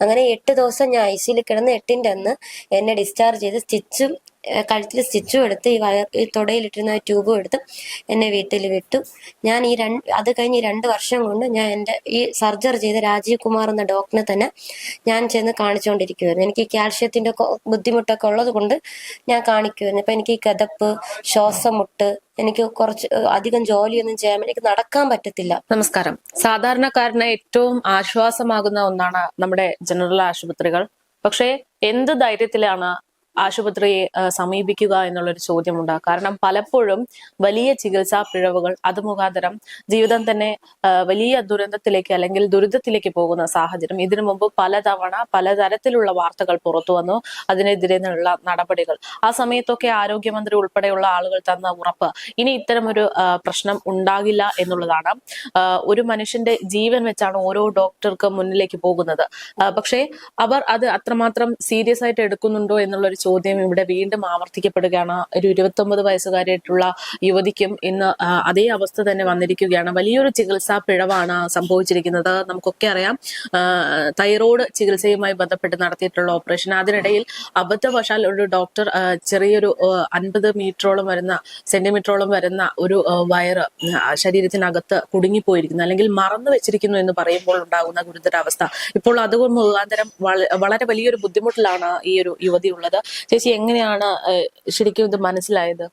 അങ്ങനെ എട്ട് ദിവസം ഞാൻ ഐ സിയിൽ കിടന്ന് എട്ടിന്റെ അന്ന് എന്നെ ഡിസ്ചാർജ് ചെയ്ത് സ്റ്റിച്ചും കഴുത്തിൽ സ്റ്റിച്ചും എടുത്ത് ഈ വയർ ഈ തുടയിലിട്ടിരുന്ന ട്യൂബും എടുത്ത് എന്നെ വീട്ടിൽ വിട്ടു. ഞാൻ ഈ രണ്ട് അത് കഴിഞ്ഞ് രണ്ട് വർഷം കൊണ്ട് ഞാൻ എന്റെ ഈ സർജറി ചെയ്ത രാജീവ് കുമാർ എന്ന ഡോക്ടറിനെ തന്നെ ഞാൻ ചെന്ന് കാണിച്ചുകൊണ്ടിരിക്കുമായിരുന്നു എനിക്ക് കാൽഷ്യത്തിന്റെ ബുദ്ധിമുട്ടൊക്കെ ഉള്ളത് കൊണ്ട് ഞാൻ കാണിക്കുമായിരുന്നു അപ്പം എനിക്ക് ഈ കഥപ്പ് ശ്വാസം മുട്ട് എനിക്ക് കുറച്ച് അധികം ജോലിയൊന്നും ചെയ്യാൻ എനിക്ക് നടക്കാൻ പറ്റത്തില്ല. നമസ്കാരം. സാധാരണക്കാരന് ഏറ്റവും ആശ്വാസമാകുന്ന ഒന്നാണ് നമ്മുടെ ജനറൽ ആശുപത്രികൾ. പക്ഷേ എന്ത് ധൈര്യത്തിലാണ് ആശുപത്രിയെ സമീപിക്കുക എന്നുള്ളൊരു ചോദ്യമുണ്ട്. കാരണം പലപ്പോഴും വലിയ ചികിത്സാ പിഴവുകൾ അത് മുഖാന്തരം ജീവിതം തന്നെ വലിയ ദുരന്തത്തിലേക്ക് അല്ലെങ്കിൽ ദുരിതത്തിലേക്ക് പോകുന്ന സാഹചര്യം. ഇതിനു മുമ്പ് പലതവണ പലതരത്തിലുള്ള വാർത്തകൾ പുറത്തു വന്നു. അതിനെതിരെ നിന്നുള്ള നടപടികൾ. ആ സമയത്തൊക്കെ ആരോഗ്യമന്ത്രി ഉൾപ്പെടെയുള്ള ആളുകൾ തന്ന ഉറപ്പ് ഇനി ഇത്തരമൊരു പ്രശ്നം ഉണ്ടാകില്ല എന്നുള്ളതാണ്. ഒരു മനുഷ്യന്റെ ജീവൻ വെച്ചാണ് ഓരോ ഡോക്ടർക്ക് മുന്നിലേക്ക് പോകുന്നത്. പക്ഷേ അവർ അത് അത്രമാത്രം സീരിയസ് ആയിട്ട് എടുക്കുന്നുണ്ടോ എന്നുള്ള ഒരു ചോദ്യം ഇവിടെ വീണ്ടും ആവർത്തിക്കപ്പെടുകയാണ്. ഒരു ഇരുപത്തൊമ്പത് വയസ്സുകാരായിട്ടുള്ള യുവതിക്കും ഇന്ന് അതേ അവസ്ഥ തന്നെ വന്നിരിക്കുകയാണ്. വലിയൊരു ചികിത്സാ പിഴവാണ് സംഭവിച്ചിരിക്കുന്നത്. നമുക്കൊക്കെ അറിയാം തൈറോയ്ഡ് ചികിത്സയുമായി ബന്ധപ്പെട്ട് നടത്തിയിട്ടുള്ള ഓപ്പറേഷൻ. അതിനിടയിൽ അബദ്ധവശാൽ ഒരു ഡോക്ടർ ചെറിയൊരു അൻപത് മീറ്ററോളം വരുന്ന സെന്റിമീറ്ററോളം വരുന്ന ഒരു വയറ് ശരീരത്തിനകത്ത് കുടുങ്ങിപ്പോയിരിക്കുന്നു. അല്ലെങ്കിൽ മറന്നു വെച്ചിരിക്കുന്നു എന്ന് പറയുമ്പോൾ ഉണ്ടാകുന്ന ഗുരുതരാവസ്ഥ. ഇപ്പോൾ അതുകൊണ്ട് മുഖാന്തരം വളരെ വലിയൊരു ബുദ്ധിമുട്ടിലാണ് ഈ ഒരു യുവതി ഉള്ളത്. ചേച്ചി എങ്ങനെയാണ് ശരിക്കും ഇത് മനസ്സിലായത്?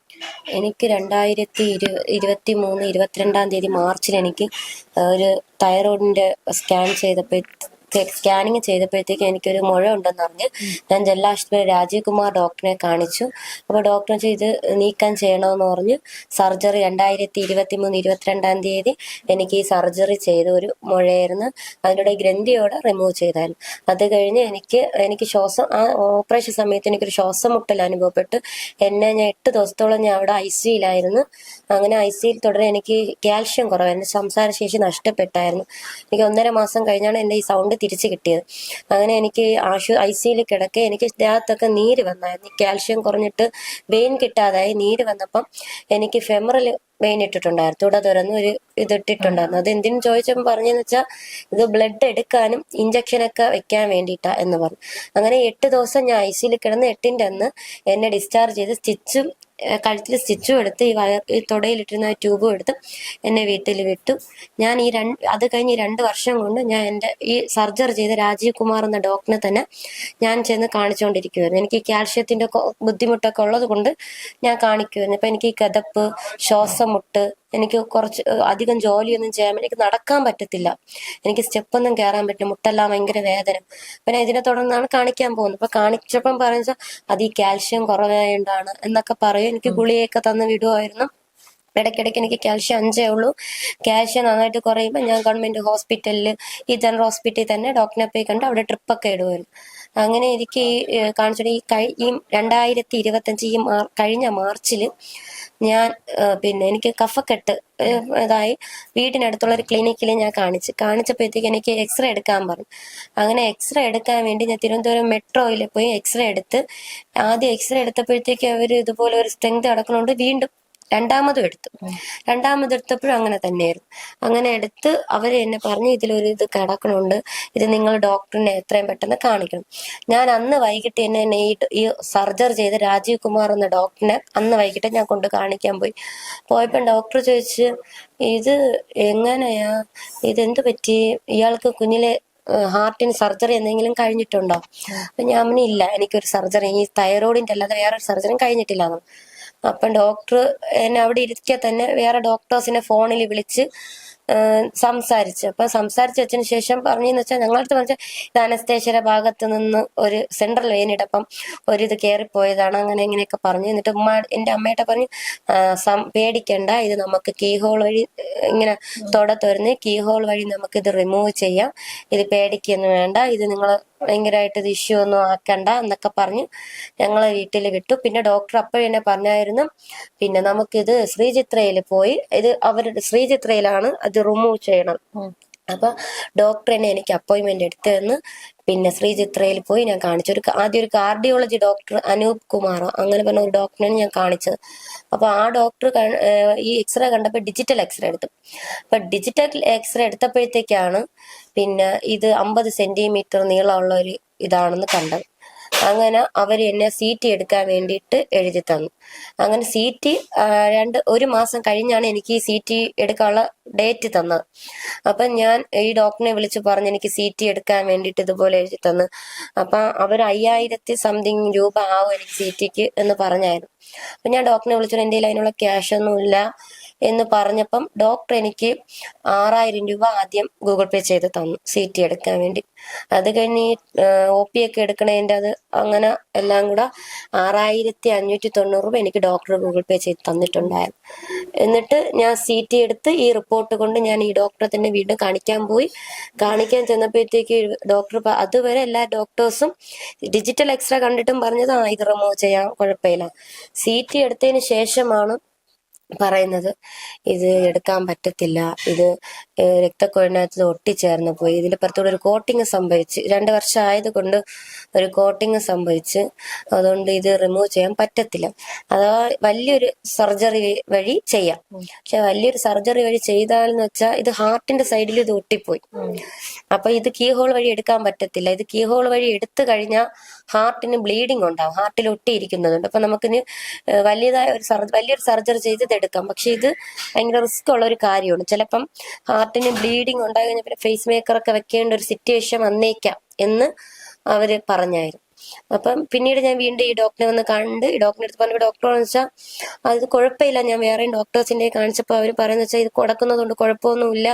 എനിക്ക് രണ്ടായിരത്തി ഇരു ഇരുപത്തി മൂന്ന് ഇരുപത്തിരണ്ടാം തീയതി മാർച്ചിൽ എനിക്ക് ഒരു തൈറോയിഡിന്റെ സ്കാൻ ചെയ്തപ്പോൾ സ്കാനിങ് ചെയ്തപ്പോഴത്തേക്ക് എനിക്കൊരു മുഴ ഉണ്ടെന്ന് പറഞ്ഞ് ഞാൻ ജില്ലാശുപത്രി രാജീവ് കുമാർ ഡോക്ടറിനെ കാണിച്ചു. അപ്പോൾ ഡോക്ടർ ചെയ്ത് നീക്കം ചെയ്യണമെന്ന് പറഞ്ഞ് സർജറി രണ്ടായിരത്തി ഇരുപത്തി മൂന്ന് ഇരുപത്തിരണ്ടാം തീയതി എനിക്ക് ഈ സർജറി ചെയ്ത ഒരു മുഴയായിരുന്നു. അതിലൂടെ ഗ്രന്ഥിയോടെ റിമൂവ് ചെയ്തായിരുന്നു. അത് കഴിഞ്ഞ് എനിക്ക് എനിക്ക് ശ്വാസം ആ ഓപ്പറേഷൻ സമയത്ത് എനിക്കൊരു ശ്വാസം മുട്ടൽ അനുഭവപ്പെട്ടു. എന്നെ ഞാൻ എട്ട് ദിവസത്തോളം ഞാൻ അവിടെ ഐ സിയിലായിരുന്നു. അങ്ങനെ ഐ സിയിൽ തുടരെ എനിക്ക് കാൽഷ്യം കുറവായിരുന്നു. സംസാരശേഷി നഷ്ടപ്പെട്ടായിരുന്നു. എനിക്ക് ഒന്നര മാസം കഴിഞ്ഞാണ് എന്റെ ഈ സൗണ്ട് തിരിച്ചു കിട്ടിയത്. അങ്ങനെ എനിക്ക് ആശു ഐ സിയിൽ കിടക്കെ എനിക്ക് ദേഹത്തൊക്കെ നീര് വന്നായിരുന്നു. കാൽഷ്യം കുറഞ്ഞിട്ട് വെയിൻ കിട്ടാതായി. നീര് വന്നപ്പം എനിക്ക് ഫെമറൽ വെയിൻ ഇട്ടിട്ടുണ്ടായിരുന്നു. തുട തുറന്ന് ഒരു ഇത് ഇട്ടിട്ടുണ്ടായിരുന്നു അത് എന്തിനു ചോദിച്ചപ്പോൾ പറഞ്ഞെന്ന് വെച്ചാൽ ഇത് ബ്ലഡ് എടുക്കാനും ഇഞ്ചക്ഷനൊക്കെ വെക്കാൻ വേണ്ടിയിട്ടാ എന്ന് പറഞ്ഞു. അങ്ങനെ എട്ട് ദിവസം ഞാൻ ഐ സിയിൽ കിടന്ന് എട്ടിന്റെ അന്ന് എന്നെ ഡിസ്ചാർജ് ചെയ്ത് സ്റ്റിച്ചും കഴുത്തിൽ സ്റ്റിച്ചും എടുത്ത് ഈ വയർ ഈ തുടയിലിട്ടിരുന്ന ട്യൂബും എടുത്ത് എന്നെ വീട്ടിൽ വിട്ടു. ഞാൻ ഈ രണ്ട് അത് കഴിഞ്ഞ് ഈ രണ്ട് വർഷം കൊണ്ട് ഞാൻ എന്റെ ഈ സർജറി ചെയ്ത രാജീവ് കുമാർ എന്ന ഡോക്ടറിനെ തന്നെ ഞാൻ ചെന്ന് കാണിച്ചുകൊണ്ടിരിക്കുമായിരുന്നു എനിക്ക് കാൽഷ്യത്തിന്റെ ബുദ്ധിമുട്ടൊക്കെ ഉള്ളത് കൊണ്ട് ഞാൻ കാണിക്കുമായിരുന്നു ഇപ്പം എനിക്ക് കിതപ്പ് ശ്വാസം മുട്ട് എനിക്ക് കുറച്ച് അധികം ജോലിയൊന്നും ചെയ്യാൻ എനിക്ക് നടക്കാൻ പറ്റത്തില്ല. എനിക്ക് സ്റ്റെപ്പൊന്നും കയറാൻ പറ്റില്ല. മുട്ടെല്ലാം ഭയങ്കര വേദന. പിന്നെ ഇതിനെ തുടർന്നാണ് കാണിക്കാൻ പോകുന്നത്. അപ്പൊ കാണിച്ചപ്പം പറഞ്ഞാൽ അത് ഈ കാൽഷ്യം കുറവായതുകൊണ്ടാണ് എന്നൊക്കെ പറയും. എനിക്ക് ഗുളികയൊക്കെ തന്ന് വിടുമായിരുന്നു ഇടയ്ക്കിടയ്ക്ക് എനിക്ക് കാൽഷ്യം അഞ്ചേ ഉള്ളൂ. കാൽഷ്യം നന്നായിട്ട് കുറയുമ്പോൾ ഞാൻ ഗവൺമെന്റ് ഹോസ്പിറ്റലിൽ ഈ ജനറൽ ഹോസ്പിറ്റലിൽ തന്നെ ഡോക്ടറിനെ പോയി കണ്ട് അവിടെ ട്രിപ്പൊക്കെ ഇടുമായിരുന്നു അങ്ങനെ എനിക്ക് ഈ കാണിച്ചു ഈ കഴി ഈ രണ്ടായിരത്തി ഇരുപത്തഞ്ച് ഈ കഴിഞ്ഞ മാർച്ചിൽ ഞാൻ പിന്നെ എനിക്ക് കഫക്കെട്ട് ഇതായി. വീടിനടുത്തുള്ള ഒരു ക്ലിനിക്കിൽ ഞാൻ കാണിച്ചു കാണിച്ചപ്പോഴത്തേക്ക് എനിക്ക് എക്സ്റേ എടുക്കാൻ പറഞ്ഞു. അങ്ങനെ എക്സ്റേ എടുക്കാൻ വേണ്ടി ഞാൻ തിരുവനന്തപുരം മെട്രോയിൽ പോയി എക്സ്റേ എടുത്ത് ആദ്യം എക്സ്റേ എടുത്തപ്പോഴത്തേക്ക് അവർ ഇതുപോലെ ഒരു സ്ട്രെങ്ത് അടക്കണോണ്ട് വീണ്ടും രണ്ടാമതും എടുത്തു. രണ്ടാമത് എടുത്തപ്പോഴും അങ്ങനെ തന്നെയായിരുന്നു. അങ്ങനെ എടുത്ത് അവർ എന്നെ പറഞ്ഞു ഇതിലൊരു ഇത് കിടക്കണുണ്ട്. ഇത് നിങ്ങൾ ഡോക്ടറിനെ എത്രയും പെട്ടെന്ന് കാണിക്കണം. ഞാൻ അന്ന് വൈകിട്ട് എന്നെ എന്നെ ഈ സർജറി ചെയ്ത് രാജീവ് കുമാർ എന്ന ഡോക്ടറിനെ അന്ന് വൈകിട്ട് ഞാൻ കൊണ്ട് കാണിക്കാൻ പോയി. പോയപ്പോൾ ഡോക്ടർ ചോദിച്ച് ഇത് എങ്ങനെയാ? ഇതെന്ത് പറ്റി? ഇയാൾക്ക് കുഞ്ഞിലെ ഹാർട്ടിന് സർജറി എന്തെങ്കിലും കഴിഞ്ഞിട്ടുണ്ടോ? അപ്പൊ ഞാൻ ഇല്ല എനിക്കൊരു സർജറി. ഈ തൈറോയിഡിന്റെ അല്ലാതെ വേറൊരു സർജറിയും കഴിഞ്ഞിട്ടില്ല. അപ്പം ഡോക്ടർ എന്നെ അവിടെ ഇരിക്കെ തന്നെ വേറെ ഡോക്ടേഴ്സിനെ ഫോണിൽ വിളിച്ച് സംസാരിച്ച്. അപ്പൊ സംസാരിച്ച് വെച്ചതിന് ശേഷം പറഞ്ഞെന്ന് വെച്ചാൽ ഞങ്ങളടുത്ത് പറഞ്ഞാൽ ഇത് അനസ്തേശ്വര ഭാഗത്ത് നിന്ന് ഒരു സെൻട്രൽ വെയിനിടപ്പം ഒരിത് കയറിപ്പോയതാണ് അങ്ങനെ ഇങ്ങനെയൊക്കെ പറഞ്ഞു. എന്നിട്ട് ഉമ്മ എന്റെ അമ്മയുടെ പറഞ്ഞു പേടിക്കണ്ട ഇത് നമുക്ക് കീ ഹോൾ വഴി ഇങ്ങനെ തൊട തുറന്ന് കീ ഹോൾ വഴി നമുക്ക് ഇത് റിമൂവ് ചെയ്യാം. ഇത് പേടിക്കൊന്നും വേണ്ട ഇത് നിങ്ങൾ ഭയങ്കരമായിട്ട് ഇത് ഇഷ്യൂ ഒന്നും ആക്കണ്ട എന്നൊക്കെ പറഞ്ഞ് ഞങ്ങളെ വീട്ടിൽ വിട്ടു. പിന്നെ ഡോക്ടർ അപ്പോഴും എന്നെ പറഞ്ഞായിരുന്നു പിന്നെ നമുക്കിത് ശ്രീചിത്രയിൽ പോയി ഇത് അവരുടെ ശ്രീചിത്രയിലാണ് അത് റിമൂവ് ചെയ്യണം. അപ്പൊ ഡോക്ടർ തന്നെ എനിക്ക് അപ്പോയിന്റ്മെന്റ് എടുത്തു തന്ന് പിന്നെ ശ്രീചിത്രയിൽ പോയി ഞാൻ കാണിച്ചു. ഒരു ആദ്യം ഒരു കാർഡിയോളജി ഡോക്ടർ അനൂപ് കുമാറോ അങ്ങനെ പറഞ്ഞ ഒരു ഡോക്ടറിനാണ് ഞാൻ കാണിച്ചത്. അപ്പൊ ആ ഡോക്ടർ ഈ എക്സ്റേ കണ്ടപ്പോൾ ഡിജിറ്റൽ എക്സ്റേ എടുത്തു. അപ്പൊ ഡിജിറ്റൽ എക്സ്റേ എടുത്തപ്പോഴത്തേക്കാണ് പിന്നെ ഇത് അമ്പത് സെന്റിമീറ്റർ നീളമുള്ള ഒരു ഇതാണെന്ന് കണ്ടത്. അങ്ങനെ അവർ എന്നെ സി ടി എടുക്കാൻ വേണ്ടിയിട്ട് എഴുതി തന്നു. അങ്ങനെ സി ടി രണ്ട് ഒരു മാസം കഴിഞ്ഞാണ് എനിക്ക് ഈ ടി എടുക്കാനുള്ള ഡേറ്റ് തന്നത്. അപ്പം ഞാൻ ഈ ഡോക്ടറിനെ വിളിച്ച് പറഞ്ഞ് എനിക്ക് സി ടി എടുക്കാൻ വേണ്ടിയിട്ട് ഇതുപോലെ എഴുതി തന്നു. അപ്പം അവർ അയ്യായിരത്തി സംതിങ് രൂപ ആവും എനിക്ക് സി ടിക്ക് എന്ന് പറഞ്ഞായിരുന്നു. അപ്പം ഞാൻ ഡോക്ടറിനെ വിളിച്ചു കയ്യിൽ അതിനുള്ള ക്യാഷ് ഒന്നും ഇല്ല എന്ന് പറഞ്ഞപ്പം ഡോക്ടർ എനിക്ക് ആറായിരം രൂപ ആദ്യം ഗൂഗിൾ പേ ചെയ്ത് തന്നു സി ടി എടുക്കാൻ വേണ്ടി. അത് കഴിഞ്ഞ് ഒ പി ഒക്കെ എടുക്കണതിന്റെ അത് അങ്ങനെ എല്ലാം കൂടെ ആറായിരത്തി അഞ്ഞൂറ്റി തൊണ്ണൂറ് രൂപ എനിക്ക് ഡോക്ടർ ഗൂഗിൾ പേ ചെയ്ത് തന്നിട്ടുണ്ടായിരുന്നു. എന്നിട്ട് ഞാൻ സി ടി എടുത്ത് ഈ റിപ്പോർട്ട് കൊണ്ട് ഞാൻ ഈ ഡോക്ടറെ തന്നെ വീണ്ടും കാണിക്കാൻ പോയി. കാണിക്കാൻ ചെന്നപ്പോഴത്തേക്ക് ഡോക്ടർ അതുവരെ എല്ലാ ഡോക്ടേഴ്സും ഡിജിറ്റൽ എക്സ്റേ കണ്ടിട്ടും പറഞ്ഞത് ആ ഇത് റിമൂവ് ചെയ്യാം കുഴപ്പമില്ല. സി ടി എടുത്തതിന് ശേഷമാണ് പറയുന്നത്. ഇത് എടുക്കാൻ പറ്റത്തില്ല. ഇത് രക്തക്കൊഴിനകത്ത് ഒട്ടിച്ചേർന്ന് പോയി. ഇതിന്റെ പുറത്തൂടെ ഒരു കോട്ടിങ് സംഭവിച്ച് രണ്ട് വർഷം ആയതുകൊണ്ട് ഒരു കോട്ടിങ് സംഭവിച്ച് അതുകൊണ്ട് ഇത് റിമൂവ് ചെയ്യാൻ പറ്റത്തില്ല. അഥവാ വലിയൊരു സർജറി വഴി ചെയ്യാം. പക്ഷെ വലിയൊരു സർജറി വഴി ചെയ്താലെന്ന് വെച്ചാൽ ഇത് ഹാർട്ടിന്റെ സൈഡിൽ ഇത് ഒട്ടിപ്പോയി. അപ്പൊ ഇത് കീഹോൾ വഴി എടുക്കാൻ പറ്റത്തില്ല. ഇത് കീഹോൾ വഴി എടുത്തു കഴിഞ്ഞാൽ ഹാർട്ടിന് ബ്ലീഡിങ് ഉണ്ടാവും. ഹാർട്ടിൽ ഒട്ടിയിരിക്കുന്നതുണ്ട് അപ്പൊ നമുക്കിന് വലിയതായ ഒരു വലിയൊരു സർജറി ചെയ്ത് എടുക്കാം. പക്ഷെ ഇത് ഭയങ്കര റിസ്ക് ഉള്ള ഒരു കാര്യമാണ്. ചിലപ്പം ഹാർട്ടിന് ബ്ലീഡിങ് ഉണ്ടായി കഴിഞ്ഞാൽ പിന്നെ ഫേസ് മേക്കർ ഒക്കെ വെക്കേണ്ട ഒരു സിറ്റുവേഷൻ വന്നേക്കാം എന്ന് അവർ പറഞ്ഞായിരുന്നു. അപ്പം പിന്നീട് ഞാൻ വീണ്ടും ഈ ഡോക്ടറെ വന്ന് കണ്ട് ഈ ഡോക്ടറെ അടുത്ത് പറഞ്ഞ ഡോക്ടർ എന്ന് വെച്ചാൽ അത് കുഴപ്പമില്ല. ഞാൻ വേറെയും ഡോക്ടേഴ്സിന്റെ കാണിച്ചപ്പോൾ അവർ പറയുന്ന വെച്ചാൽ ഇത് കൊടുക്കുന്നതുകൊണ്ട് കുഴപ്പമൊന്നുമില്ല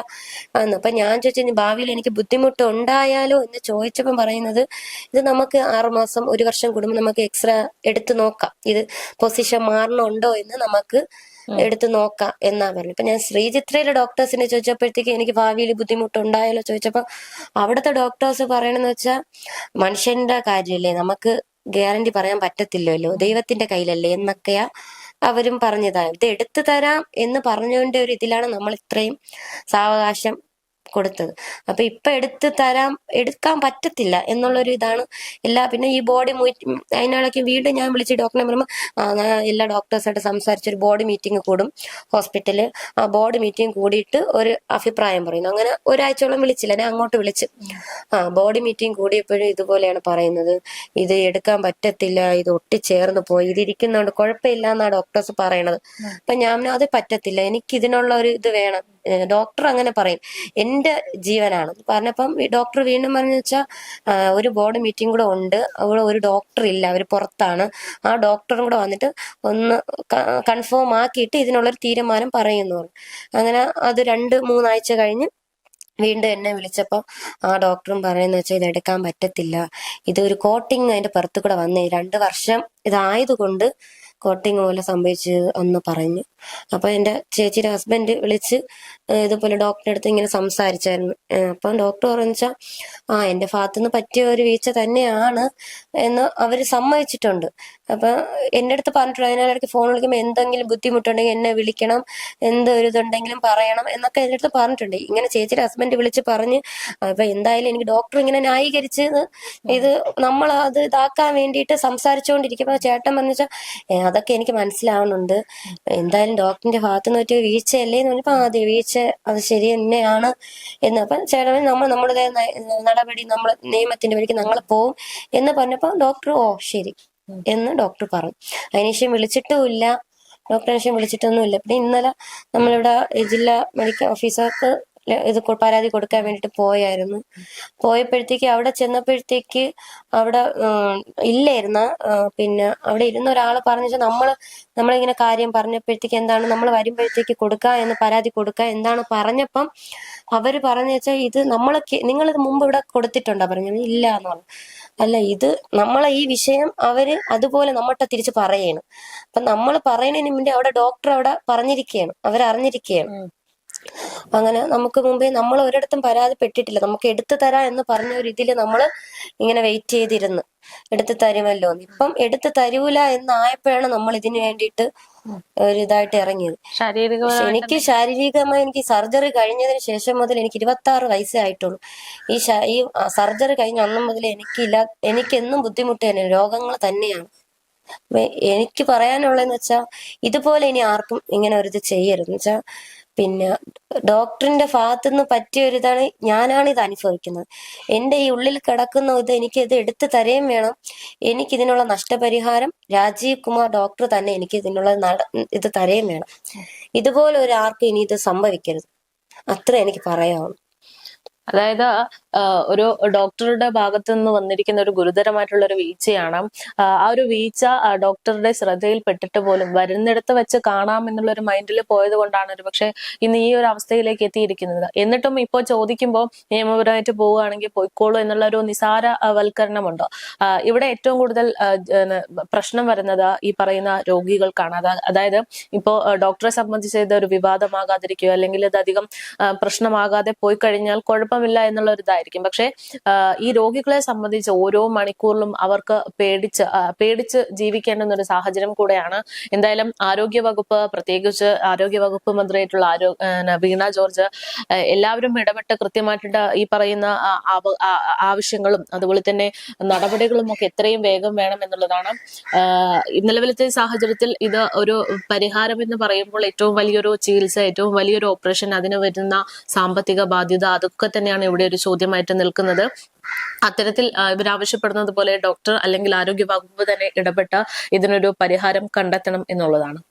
എന്ന്. അപ്പൊ ഞാൻ ചോദിച്ചു "ഇനി ഭാവിയിൽ എനിക്ക് ബുദ്ധിമുട്ട് ഉണ്ടായാലോ? എന്ന് ചോദിച്ചപ്പം പറയുന്നത് ഇത് നമുക്ക് ആറുമാസം ഒരു വർഷം കൂടുമ്പോൾ നമുക്ക് എക്സ്റേ എടുത്ത് നോക്കാം. ഇത് പൊസിഷൻ മാറണുണ്ടോ എന്ന് നമുക്ക് എടുത്ത് നോക്കാം എന്നാ പറഞ്ഞു ഇപ്പൊ ഞാൻ ശ്രീചിത്രയിലെ ഡോക്ടേഴ്സിനെ ചോദിച്ചപ്പോഴത്തേക്ക് എനിക്ക് ഭാവിയിൽ ബുദ്ധിമുട്ടുണ്ടായാലോ ചോദിച്ചപ്പോ അവിടുത്തെ ഡോക്ടേഴ്സ് പറയണെന്ന് വെച്ചാൽ മനുഷ്യന്റെ കാര്യമല്ലേ നമുക്ക് ഗ്യാരണ്ടി പറയാൻ പറ്റത്തില്ലല്ലോ ദൈവത്തിന്റെ കയ്യിലല്ലേ എന്നൊക്കെയാ അവരും പറഞ്ഞതാ. ഇത് എടുത്തു തരാം എന്ന് പറഞ്ഞുകൊണ്ട് ഒരു ഇതിലാണ് നമ്മൾ ഇത്രയും സാവകാശം കൊടുത്തത്. അപ്പൊ ഇപ്പൊ എടുത്ത് തരാൻ എടുക്കാൻ പറ്റത്തില്ല എന്നുള്ളൊരു ഇതാണ് എല്ലാ പിന്നെ ഈ ബോഡി അതിനാളൊക്കെ വീണ്ടും ഞാൻ വിളിച്ച് ഡോക്ടറെ പറയുമ്പോൾ എല്ലാ ഡോക്ടേഴ്സായിട്ട് സംസാരിച്ച് ഒരു ബോഡി മീറ്റിംഗ് കൂടും ഹോസ്പിറ്റലിൽ ആ ബോർഡ് മീറ്റിംഗ് കൂടിയിട്ട് ഒരു അഭിപ്രായം പറയുന്നു. അങ്ങനെ ഒരാഴ്ചയോളം വിളിച്ചില്ല ഞാൻ അങ്ങോട്ട് വിളിച്ച്. ആ ബോഡി മീറ്റിംഗ് കൂടിയപ്പോഴും ഇതുപോലെയാണ് പറയുന്നത്. ഇത് എടുക്കാൻ പറ്റത്തില്ല ഇത് ഒട്ടിച്ചേർന്ന് പോയി ഇത് ഇരിക്കുന്നതുകൊണ്ട് കുഴപ്പമില്ല എന്നാ ഡോക്ടേഴ്സ് പറയണത്. അപ്പൊ ഞാൻ അത് പറ്റത്തില്ല എനിക്ക് ഇതിനുള്ള ഒരു ഇത് വേണം. ഡോക്ടർ അങ്ങനെ പറയും. എന്റെ ജീവനാണ്. പറഞ്ഞപ്പം ഡോക്ടർ വീണ്ടും പറഞ്ഞു വെച്ചാൽ ഒരു ബോർഡ് മീറ്റിംഗ് കൂടെ ഉണ്ട്. അവിടെ ഒരു ഡോക്ടർ ഇല്ല. അവർ പുറത്താണ്. ആ ഡോക്ടറും കൂടെ വന്നിട്ട് ഒന്ന് കൺഫേം ആക്കിയിട്ട് ഇതിനുള്ളൊരു തീരുമാനം പറയുന്നു അങ്ങനെ അത് രണ്ട് മൂന്നാഴ്ച കഴിഞ്ഞ് വീണ്ടും എന്നെ വിളിച്ചപ്പോൾ ആ ഡോക്ടറും പറയുന്ന വെച്ചാൽ ഇത് എടുക്കാൻ പറ്റത്തില്ല. ഇത് ഒരു കോട്ടിങ് അതിന്റെ പുറത്തു കൂടെ വന്നേ. രണ്ട് വർഷം ഇതായതുകൊണ്ട് കോട്ടിങ് പോലെ സംഭവിച്ചു എന്ന് പറഞ്ഞു. അപ്പൊ എന്റെ ചേച്ചിയുടെ ഹസ്ബൻഡ് വിളിച്ച് ഇതുപോലെ ഡോക്ടറെ അടുത്ത് ഇങ്ങനെ സംസാരിച്ചായിരുന്നു. അപ്പൊ ഡോക്ടർ പറഞ്ഞാൽ ആ എന്റെ ഭാഗത്തുനിന്ന് പറ്റിയ ഒരു വീഴ്ച തന്നെയാണ് എന്ന് അവർ സമ്മതിച്ചിട്ടുണ്ട്. അപ്പൊ എന്റെ അടുത്ത് പറഞ്ഞിട്ടുണ്ട് അതിനിടയ്ക്ക് ഫോൺ വിളിക്കുമ്പോൾ എന്തെങ്കിലും ബുദ്ധിമുട്ടുണ്ടെങ്കിൽ എന്നെ വിളിക്കണം എന്തൊരു ഇതുണ്ടെങ്കിലും പറയണം എന്നൊക്കെ എന്റെ അടുത്ത് പറഞ്ഞിട്ടുണ്ട്. ഇങ്ങനെ ചേച്ചിയുടെ ഹസ്ബൻഡ് വിളിച്ച് പറഞ്ഞ് അപ്പൊ എന്തായാലും എനിക്ക് ഡോക്ടർ ഇങ്ങനെ ന്യായീകരിച്ച് ഇത് നമ്മൾ അത് ഇതാക്കാൻ വേണ്ടിയിട്ട് സംസാരിച്ചുകൊണ്ടിരിക്കുമ്പോൾ ചേട്ടൻ പറഞ്ഞാൽ അതൊക്കെ എനിക്ക് മനസ്സിലാവുന്നുണ്ട്. എന്തായാലും ഡോക്ടറിന്റെ ഭാഗത്ത് നിന്ന് പറ്റിയ വീഴ്ചയല്ലേ? എന്ന് പറഞ്ഞപ്പോ ആദ്യ വീഴ്ച അത് ശരി തന്നെയാണ്. എന്ന് അപ്പൊ ചേട്ടൻ നമ്മൾ നമ്മുടെ നടപടി നമ്മൾ നിയമത്തിന്റെ വഴിക്ക് നമ്മൾ പോവും എന്ന് പറഞ്ഞപ്പോ ഡോക്ടർ ഓ ശരി. എന്ന് ഡോക്ടർ പറഞ്ഞു. അതിനുശേഷം വിളിച്ചിട്ടുമില്ല ഡോക്ടറിന് ശേഷം വിളിച്ചിട്ടൊന്നുമില്ല പിന്നെ ഇന്നലെ നമ്മളിവിടെ ജില്ലാ മെഡിക്കൽ ഓഫീസർക്ക് ഇത് പരാതി കൊടുക്കാൻ വേണ്ടിട്ട് പോയായിരുന്നു. പോയപ്പോഴത്തേക്ക് അവിടെ ചെന്നപ്പോഴത്തേക്ക് അവിടെ ഇല്ലായിരുന്ന പിന്നെ അവിടെ ഇരുന്ന ഒരാൾ പറഞ്ഞു നമ്മൾ നമ്മളിങ്ങനെ കാര്യം പറഞ്ഞപ്പോഴത്തേക്ക് എന്താണ് നമ്മൾ വരുമ്പോഴത്തേക്ക് കൊടുക്കുക എന്ന് പരാതി കൊടുക്കുക എന്താണ് പറഞ്ഞപ്പം അവർ പറഞ്ഞു വെച്ചാൽ ഇത് നമ്മൾ നിങ്ങൾ ഇത് മുമ്പ് ഇവിടെ കൊടുത്തിട്ടുണ്ടോ പറഞ്ഞു. ഇല്ല എന്ന് പറഞ്ഞു. അല്ല ഇത് നമ്മളെ ഈ വിഷയം അവർ അതുപോലെ നമ്മട്ട തിരിച്ച് പറയണം. അപ്പൊ നമ്മൾ പറയണതിന് മുന്നേ അവിടെ ഡോക്ടർ അവിടെ പറഞ്ഞിരിക്കുകയാണ് അവരറിഞ്ഞിരിക്കുകയാണ് അങ്ങനെ നമുക്ക് മുമ്പേ നമ്മൾ ഒരിടത്തും പരാതിപ്പെട്ടിട്ടില്ല. നമുക്ക് എടുത്തു തരാം എന്ന് പറഞ്ഞ ഒരു ഇതിൽ നമ്മൾ ഇങ്ങനെ വെയിറ്റ് ചെയ്തിരുന്നു. എടുത്തു തരുമല്ലോ ഇപ്പം എടുത്തു തരൂല എന്നായപ്പോഴാണ് നമ്മൾ ഇതിനു വേണ്ടിയിട്ട് ഒരു ഇതായിട്ട് ഇറങ്ങിയത്. എനിക്ക് ശാരീരികമായി എനിക്ക് സർജറി കഴിഞ്ഞതിന് ശേഷം മുതൽ എനിക്ക് ഇരുപത്തി ആറ് വയസ്സേ ആയിട്ടുള്ളൂ. ഈ ഈ സർജറി കഴിഞ്ഞ അന്ന് മുതൽ എനിക്കില്ല എനിക്കെന്നും ബുദ്ധിമുട്ട് തന്നെ രോഗങ്ങൾ തന്നെയാണ്. എനിക്ക് പറയാനുള്ളതെന്ന് വെച്ചാൽ ഇതുപോലെ ഇനി ആർക്കും ഇങ്ങനെ ഒരു ഇത് ചെയ്യരുത്. എന്ന് വെച്ചാൽ പിന്നെ ഡോക്ടറിന്റെ ഭാഗത്തു നിന്ന് പറ്റിയ ഒരു ഇതാണ് ഞാനാണ് ഇത് അനുഭവിക്കുന്നത്. എന്റെ ഈ ഉള്ളിൽ കിടക്കുന്ന ഇത് എനിക്ക് ഇത് എടുത്തു തരേം വേണം. എനിക്ക് ഇതിനുള്ള നഷ്ടപരിഹാരം രാജീവ് കുമാർ ഡോക്ടർ തന്നെ എനിക്ക് ഇതിനുള്ള ഇത് തരേം വേണം. ഇതുപോലെ ഒരു ഇനി ഇത് സംഭവിക്കരുത്. അത്ര എനിക്ക് പറയാവുള്ളൂ അതായത് ഒരു ഡോക്ടറുടെ ഭാഗത്തു നിന്ന് വന്നിരിക്കുന്ന ഒരു ഗുരുതരമായിട്ടുള്ള ഒരു വീഴ്ചയാണ്. ആ ഒരു വീഴ്ച ഡോക്ടറുടെ ശ്രദ്ധയിൽപ്പെട്ടിട്ട് പോലും വരുന്നിടത്ത് വെച്ച് കാണാം എന്നുള്ള ഒരു മൈൻഡിൽ പോയത് കൊണ്ടാണ് ഒരു പക്ഷെ ഇന്ന് ഈ ഒരു അവസ്ഥയിലേക്ക് എത്തിയിരിക്കുന്നത്. എന്നിട്ടും ഇപ്പോൾ ചോദിക്കുമ്പോൾ നിയമപരമായിട്ട് പോവുകയാണെങ്കിൽ പോയിക്കോളൂ എന്നുള്ള ഒരു നിസാര ആ, വൽക്കരണമുണ്ടോ. ഇവിടെ ഏറ്റവും കൂടുതൽ പ്രശ്നം വരുന്നത് ഈ പറയുന്ന രോഗികൾക്കാണ്. അതാ- അതായത് ഇപ്പോൾ ഡോക്ടറെ സംബന്ധിച്ച് ഇത് ഒരു വിവാദമാകാതിരിക്കുകയോ അല്ലെങ്കിൽ ഇത് അധികം പ്രശ്നമാകാതെ പോയി കഴിഞ്ഞാൽ കുഴപ്പമില്ല എന്നുള്ള ഒരു ഇതായിരിക്കും പക്ഷെ ഈ രോഗികളെ സംബന്ധിച്ച് ഓരോ മണിക്കൂറിലും അവർക്ക് പേടിച്ച് പേടിച്ച് ജീവിക്കേണ്ടുന്ന ഒരു സാഹചര്യം കൂടെയാണ്. എന്തായാലും ആരോഗ്യ വകുപ്പ് പ്രത്യേകിച്ച് ആരോഗ്യ വകുപ്പ് മന്ത്രിയായിട്ടുള്ള ആരോ വീണ ജോർജ് എല്ലാവരും ഇടപെട്ട് കൃത്യമായിട്ട് ഈ പറയുന്ന ആവശ്യങ്ങളും അതുപോലെ തന്നെ നടപടികളും ഒക്കെ എത്രയും വേഗം വേണം എന്നുള്ളതാണ്. നിലവിലത്തെ സാഹചര്യത്തിൽ ഇത് ഒരു പരിഹാരം എന്ന് പറയുമ്പോൾ ഏറ്റവും വലിയൊരു ചികിത്സ ഏറ്റവും വലിയൊരു ഓപ്പറേഷൻ അതിന് വരുന്ന സാമ്പത്തിക ബാധ്യത അതൊക്കെ തന്നെയാണ് ഇവിടെ ഒരു ചോദ്യമായിട്ട് നിൽക്കുന്നത്. അത്തരത്തിൽ ഇവരാവശ്യപ്പെടുന്നത് പോലെ ഡോക്ടർ അല്ലെങ്കിൽ ആരോഗ്യ വകുപ്പ് തന്നെ ഇടപെട്ട ഇതിനൊരു പരിഹാരം കണ്ടെത്തണം എന്നുള്ളതാണ്.